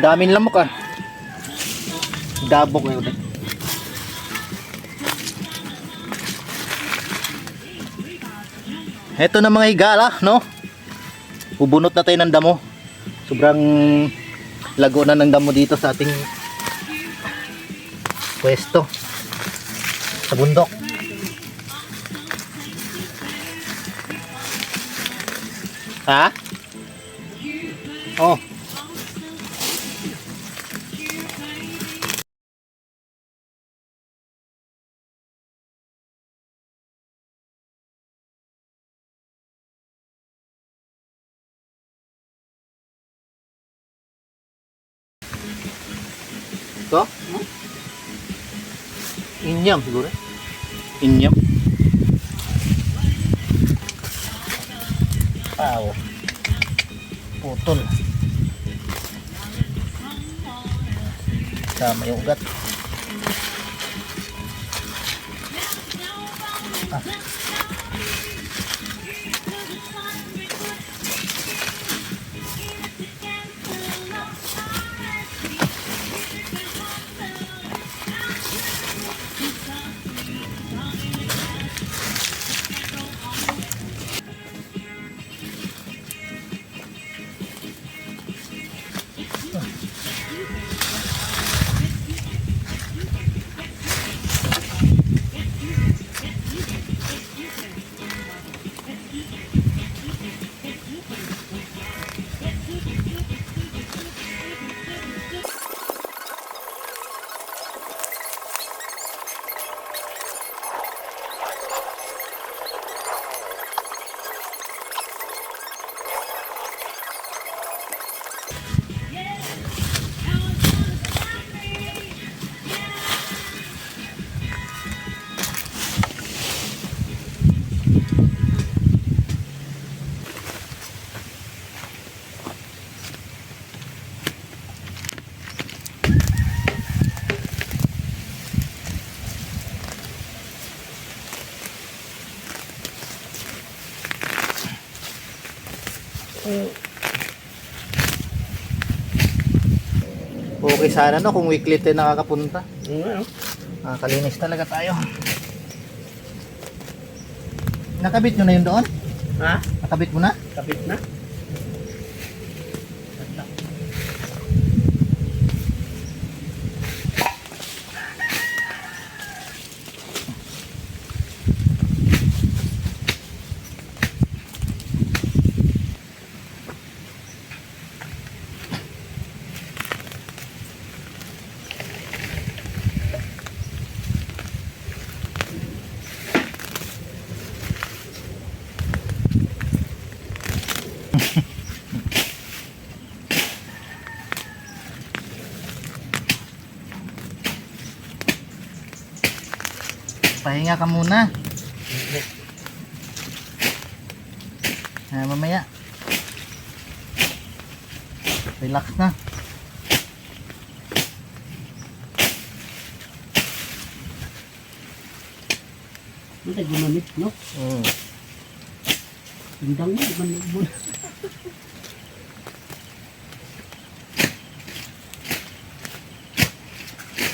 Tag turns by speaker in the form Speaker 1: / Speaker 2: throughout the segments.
Speaker 1: Daming lamok ah. Dabok ngayon. Heto na mga higala, no? Bubunot na tayo ng damo. Sobrang lago na ng damo dito sa ating pwesto. Sa bundok. Ha? Oh. Ito? Inyam siguro. Inyam. Wow. Putol. Sama yung ugat. Ah. Okay sana no kung weekly tayo nakakapunta.
Speaker 2: Ano?
Speaker 1: Nakakalinis talaga tayo. Nakabit nyo na yun doon?
Speaker 2: Ha?
Speaker 1: Nakabit mo na?
Speaker 2: Kapit na?
Speaker 1: Pahinga ka muna. Ah, mamaya. Relax na.
Speaker 2: Ano tayo gumamit, no?
Speaker 1: Mm.
Speaker 2: Tindang mo, gumamit mo.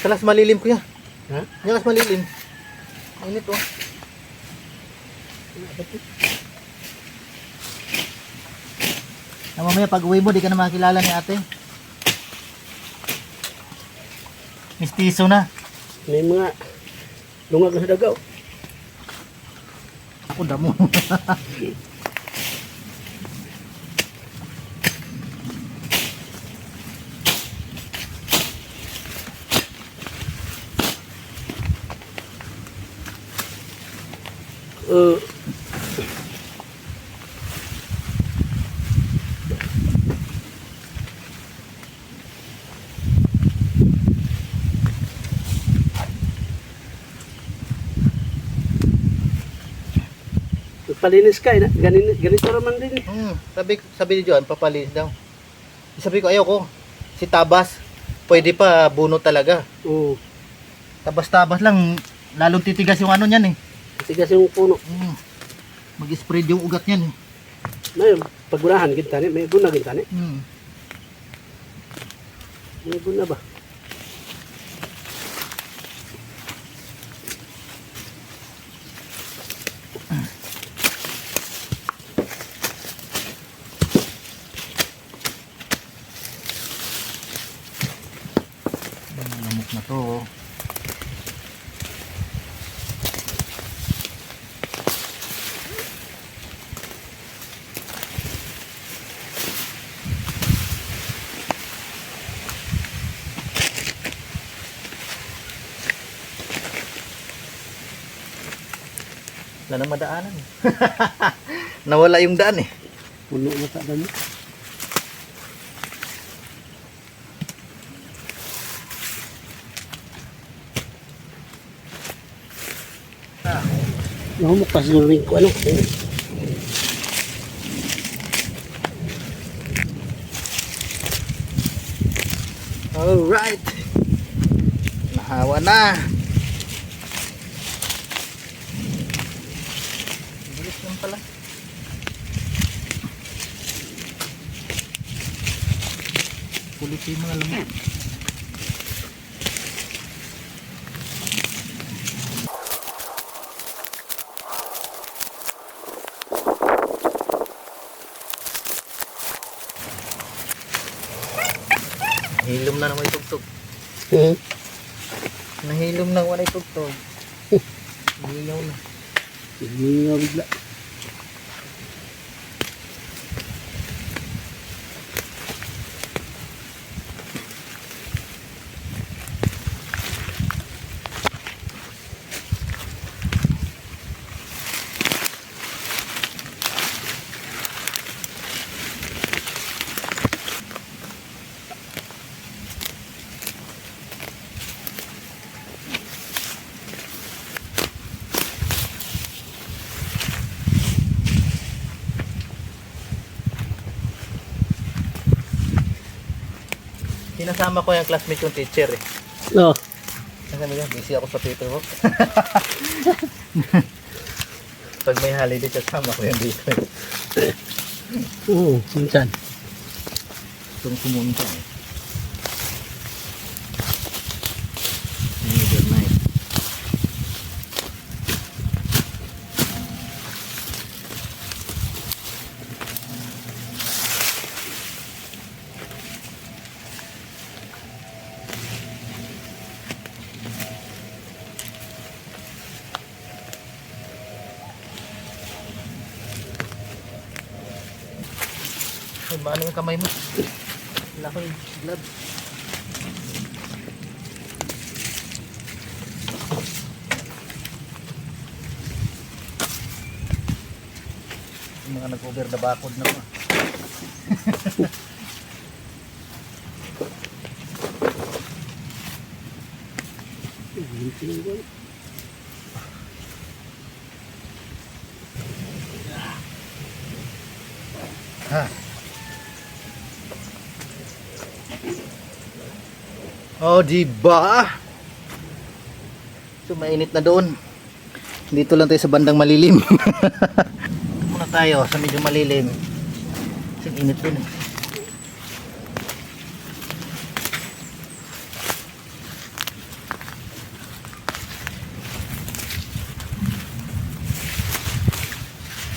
Speaker 1: Kalas malilim kuya.
Speaker 2: Ha?
Speaker 1: Kalas malilim. Init oh. Na mamaya pag uwi mo, di ka na makilala ni ate. Mistiso na.
Speaker 2: May mga lungag na sa dagaw.
Speaker 1: Ako damo.
Speaker 2: Uh, Palinis ka, eh, na? Ganito, ganito naman din. eh.
Speaker 1: Hmm, sabi sabi ni Joan, papalis daw. Sabi ko, ayaw ko. Si Tabas, pwede pa buno talaga.
Speaker 2: Oo.
Speaker 1: Tabas-tabas lang, lalong titigas yung ano niyan eh.
Speaker 2: Tigas yung puno.
Speaker 1: Hmm. Mag-spread yung ugat niyan eh.
Speaker 2: May pagbunahan kita ni, may guna kita ni.
Speaker 1: Hmm.
Speaker 2: Ligo na ba?
Speaker 1: Wala nang madaanan. Nawala yung daan eh.
Speaker 2: Puno na sa dami. Nahumok kasi ng ring ko ano.
Speaker 1: Alright. Nahawa na. Kulit yung mga lamok. Hilom na naman itugtog.
Speaker 2: Hmm.
Speaker 1: Nahilom na wala itugtog. Hilaw na.
Speaker 2: Hindi nga bigla.
Speaker 1: Sinasama ko yung classmate yung teacher eh.
Speaker 2: No.
Speaker 1: Kasi mo busy ako sa paperwork. Pag may holiday, kasama ko yan dito. eh.
Speaker 2: Oo, minsan.
Speaker 1: Itong pumunta eh. Ay, paano yung kamay mo? Wala ko yung glove. Yung mga nag-over the bakod na po. Ha? Oh, di ba? So mainit na doon. Dito lang tayo sa bandang malilim. Muna tayo sa medyo malilim. Kasi init din. eh.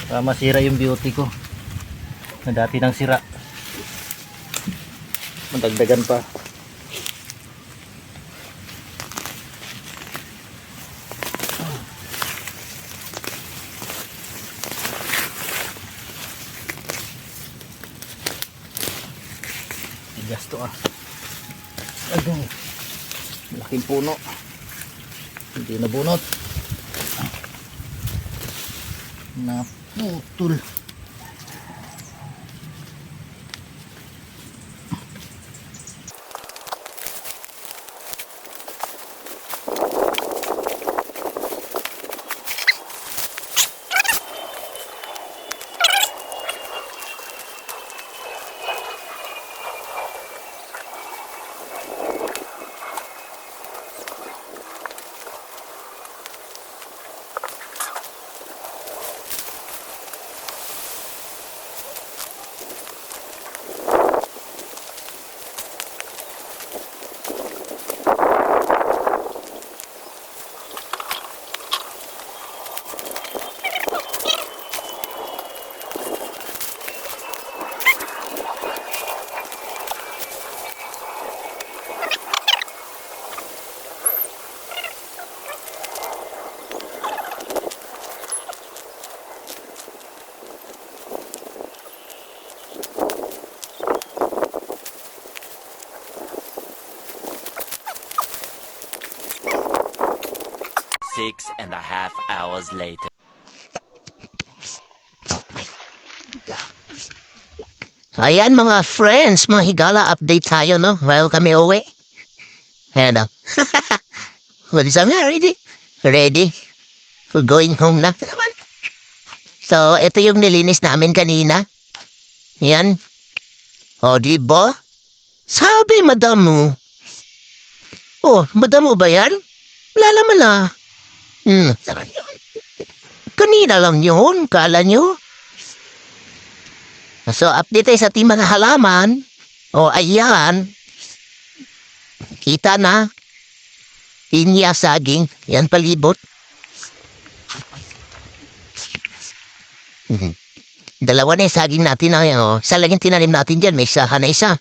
Speaker 1: Baka masira yung beauty ko. Na dati nang sira. Madagdagan pa. Tigas to ah. Agay. Laking puno. Hindi nabunot. Naputol.
Speaker 3: Six and a half hours later.
Speaker 4: Ayan mga friends, mga higala, update tayo no? Well kami uwi. Ayan o. What is ready? Ready? We're going home na. So, ito yung nilinis namin kanina. Yan. O, di ba? Sabi, madam mo. Oh, madam mo ba yan? Wala naman ah. Hmm. Kanina lang yun, kala nyo? So, update tayo sa ating mga halaman. O, ayan. Kita na. Pinya saging. Yan palibot. Mhm. Dalawa na yung saging natin na yan. O. Isa lang yung tinanim natin dyan. May isahan na isa.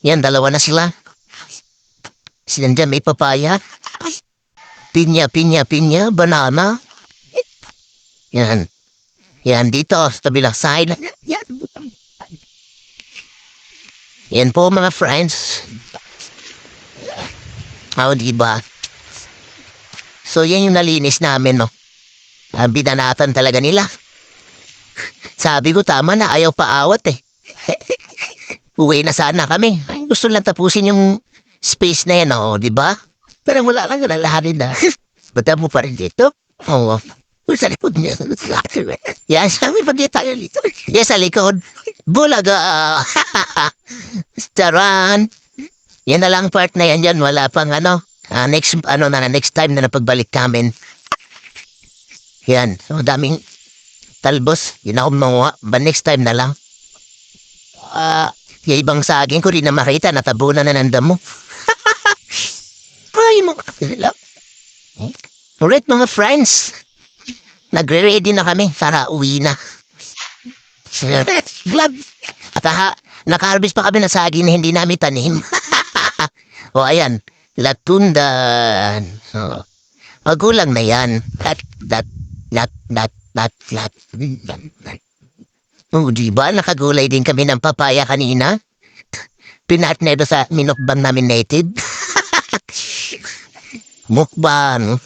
Speaker 4: Yan, dalawa na sila. Silan dyan may papaya. Pinya, pinya, pinya. Banana. Yan. Yan, dito. Sa tabilang side. Yan. Yan po mga friends. Oh, di ba? So, yan yung nalinis namin, no? Ang binanatan talaga nila. Sabi ko, tama na, ayaw pa awat eh. Uwi na sana kami. Gusto lang tapusin yung space na yan, oh, di ba? Pero wala lang, nalalahanin na. Bata mo pa rin dito? Oo. Oh, sa likod niya. Yan, sabi pa di tayo dito. Yan, sa likod. Bulaga. Taran. Yan na lang part na yan dyan. Wala pang ano. ah, next, ano na, next time na napagbalik namin. Yan. So, daming talbos. Yun ako mamuha. But next time na lang. Ah, yung ibang saging ko rin na makita. Natabunan na ng damo. Ay, mga kapila. Alright, mga friends. Nagre-ready na kami para uwi na. Glad. At ha, naka-harvest pa kami ng saging na hindi namin tanim. o ayan, latundan. O, magulang na yan. Lat, lat, lat, lat, lat, lat. O, di ba? Nakagulay din kami ng papaya kanina. Pinatner sa minokbang namin native. Mukbang.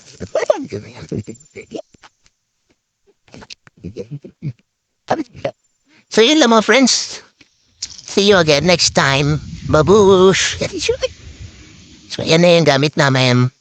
Speaker 4: So yun lang mga friends. See you again next time. Babush. So yan na yung gamit namin.